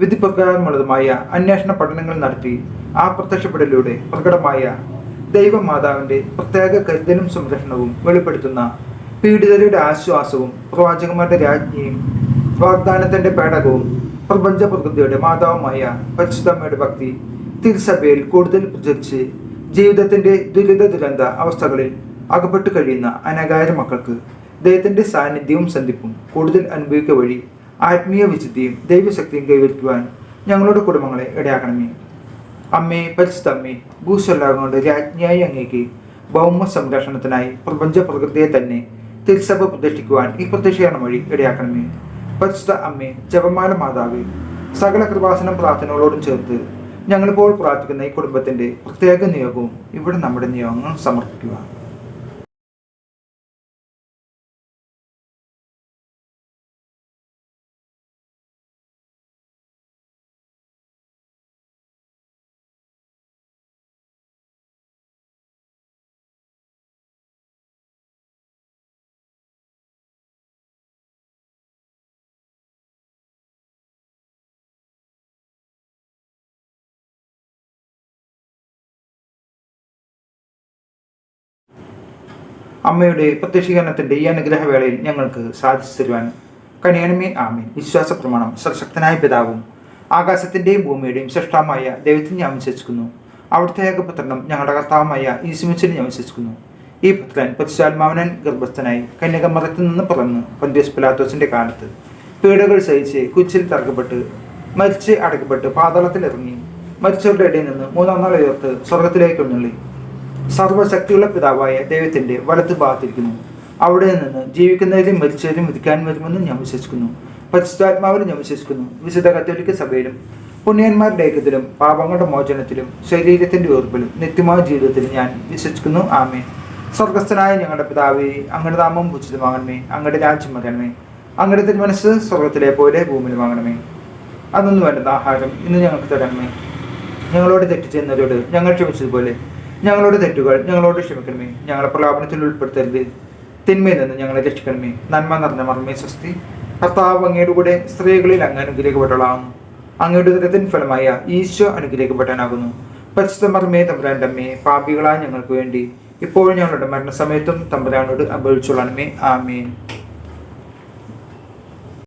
വിധിപ്രകാരമുള്ളതുമായ അന്വേഷണ പഠനങ്ങൾ നടത്തി ആ പ്രത്യക്ഷപ്പെടലിലൂടെ പ്രകടമായ ദൈവമാതാവിന്റെ പ്രത്യേക കരുതലും സംരക്ഷണവും വെളിപ്പെടുത്തുന്ന പീഡിതരുടെ ആശ്വാസവും പ്രവാചകന്മാരുടെ രാജ്ഞിയും വാഗ്ദാനത്തിന്റെ പേടകവും പ്രപഞ്ച പ്രകൃതിയുടെ മാതാവുമായ പരിശുദ്ധമ്മയുടെ ഭക്തി തിരുസഭയിൽ കൂടുതൽ പ്രചരിച്ച് ജീവിതത്തിന്റെ ദുരിത ദുരന്ത അവസ്ഥകളിൽ അകപ്പെട്ടു കഴിയുന്ന അനകാര മക്കൾക്ക് ദൈവത്തിന്റെ സാന്നിധ്യവും സന്ധിപ്പും കൂടുതൽ അനുഭവിക്കുക വഴി ആത്മീയ വിശുദ്ധിയും ദൈവശക്തിയും കൈവരിക്കുവാൻ ഞങ്ങളുടെ കുടുംബങ്ങളെ ഇടയാക്കണമേ. അമ്മേ പരിശുദ്ധമ്മേ ഭൂസ്വല്ലാകങ്ങളുടെ രാജ്ഞിയായി അങ്ങേക്ക് ഭൗമ സംരക്ഷണത്തിനായി പ്രപഞ്ച പ്രകൃതിയെ തന്നെ തിരുസഭ പ്രതിഷ്ഠിക്കുവാൻ ഈ പ്രത്യക്ഷീകരണം വഴി ഇടയാക്കണമേ. പരിശുദ്ധ അമ്മേ ജപമാല മാതാവ് സകല കൃപാസനം പ്രാർത്ഥനകളോടും ചേർത്ത് ഞങ്ങളിപ്പോൾ പ്രാർത്ഥിക്കുന്ന ഈ കുടുംബത്തിന്റെ പ്രത്യേക നിയോഗവും ഇവിടെ നമ്മുടെ നിയോഗങ്ങൾ സമർപ്പിക്കുക. അമ്മയുടെ പ്രത്യക്ഷീകരണത്തിന്റെ ഈ അനുഗ്രഹവേളയിൽ ഞങ്ങൾക്ക് സാധിച്ചു തരുവാൻ കനിയണമേ ആമീൻ. വിശ്വാസ പ്രമാണം സർശക്തനായ പിതാവും ആകാശത്തിന്റെയും ഭൂമിയുടെയും സൃഷ്ടമായ ദൈവത്തിന് ഞാൻ വിശ്വസിക്കുന്നു. അവിടുത്തെ ഏകപുത്രനും ഞങ്ങളുടെ കർത്താവുമായ ഈശുമിച്ചിനെ ഞാൻ വിശ്വസിക്കുന്നു. ഈ പുത്രൻ പരിശുദ്ധാത്മാവനൻ ഗർഭസ്ഥനായി കന്യകമറത്തിൽ നിന്ന് പിറന്ന് പന്ത്യസ് പിലാത്തോസിന്റെ കാലത്ത് പീഡകൾ സഹിച്ച് കുച്ചിൽ തറക്കപ്പെട്ട് മരിച്ച് അടക്കപ്പെട്ട് പാതാളത്തിലിറങ്ങി മരിച്ചവരുടെ ഇടയിൽ നിന്ന് മൂന്നാം നാൾ ഉയർത്ത് സ്വർഗത്തിലേക്ക് എഴുന്നള്ളി. സർവശക്തിയുള്ള പിതാവായ ദൈവത്തിന്റെ വലത്ത് ഭാഗത്തിരിക്കുന്നു. അവിടെ നിന്ന് ജീവിക്കുന്നതിലും മരിച്ചതിലും വിധിക്കാൻ വരുമെന്ന് ഞാൻ വിശ്വസിക്കുന്നു. പരിശുദ്ധാത്മാവിലും ഞാൻ വിശ്വസിക്കുന്നു. വിശുദ്ധ കത്തോലിക്ക സഭയിലും പുണ്യന്മാരുടെ ഐക്യത്തിലും പാപങ്ങളുടെ മോചനത്തിലും ശരീരത്തിന്റെ ഉറപ്പിലും നിത്യമായ ജീവിതത്തിലും ഞാൻ വിശ്വസിക്കുന്നു. ആമേ സ്വർഗസ്ഥനായ ഞങ്ങളുടെ പിതാവേ അങ്ങയുടെ നാമം ഉചിതമാകണമേ. അങ്ങയുടെ രാജ്യം വരണമേ അങ്ങയുടെ തിരുമനസ് സ്വർഗത്തിലെ പോലെ ഭൂമിയിൽ വാങ്ങണമേ അതൊന്നും വേണ്ടത് ആഹാരം ഇന്ന് ഞങ്ങൾക്ക് തരണമേ. ഞങ്ങളോട് തെറ്റ് ഞങ്ങൾ ക്ഷമിച്ചതുപോലെ ഞങ്ങളുടെ തെറ്റുകൾ ഞങ്ങളോട് ക്ഷമിക്കണമേ. ഞങ്ങളെ പ്രലോഭനത്തിൽ ഉൾപ്പെടുത്തരുത്. തിന്മയിൽ നിന്ന് ഞങ്ങളെ രക്ഷിക്കണമേ. നന്മ നിറഞ്ഞ മർമ്മേ സ്വസ്തി. കർത്താവ് അങ്ങയുടെ കൂടെ സ്ത്രീകളിൽ അങ്ങ് അനുഗ്രഹിക്കപ്പെട്ടവളാകുന്നു അങ്ങയുടെ ദുരിതത്തിൻ ഫലമായ ഈശോ അനുഗ്രഹിക്കപ്പെട്ടാനാകുന്നു പരിശുദ്ധ മർമ്മേ തമ്പുരാന്റെ അമ്മേ പാപികളായ ഞങ്ങൾക്ക് വേണ്ടി ഇപ്പോഴും ഞങ്ങളുടെ മരണസമയത്തും തമ്പുരാനോട് അപേക്ഷിച്ചോളണമേ. ആമേൻ.